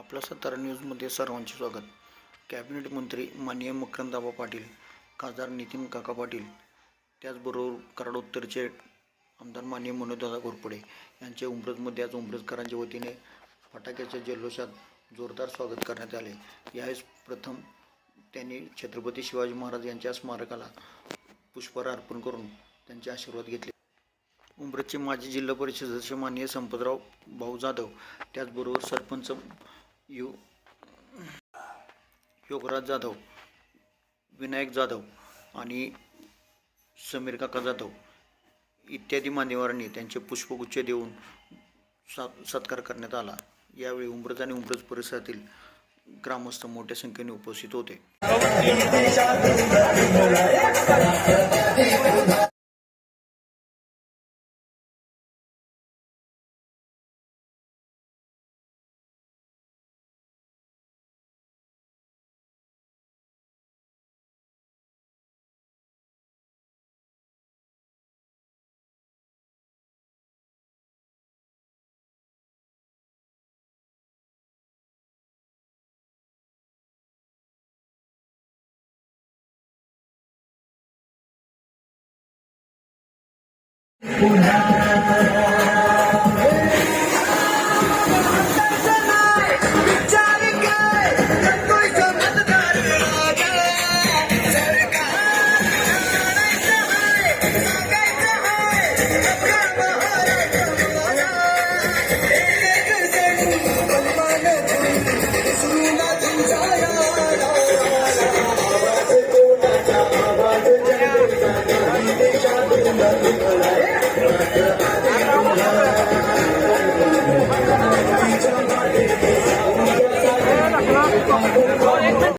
आपला सातारा न्यूजमध्ये सर्वांचे स्वागत. कॅबिनेट मंत्री माननीय मकरंदाबा पाटील खासदार नितीन काका पाटील त्याचबरोबर कराड उत्तरचे आमदार माननीय मनोजदादा घोरपडे यांचे उमरजमध्ये आज उमरजकरांच्या वतीने फटाक्याच्या जल्लोषात जोरदार स्वागत करण्यात आले. यावेळेस प्रथम त्यांनी छत्रपती शिवाजी महाराज यांच्या स्मारकाला पुष्पहार अर्पण करून त्यांचे आशीर्वाद घेतले. उमरजचे माजी जिल्हा परिषद सदस्य माननीय संपतराव भाऊ जाधव त्याचबरोबर सरपंच यो योगराज जाधव विनायक जाधव आणि समीर काका जाधव इत्यादी मान्यवरांनी त्यांचे पुष्पगुच्छ देऊन सा सत्कार करण्यात आला. यावेळी उंब्रज आणि उंब्रज परिसरातील ग्रामस्थ मोठ्या संख्येने उपस्थित होते. Por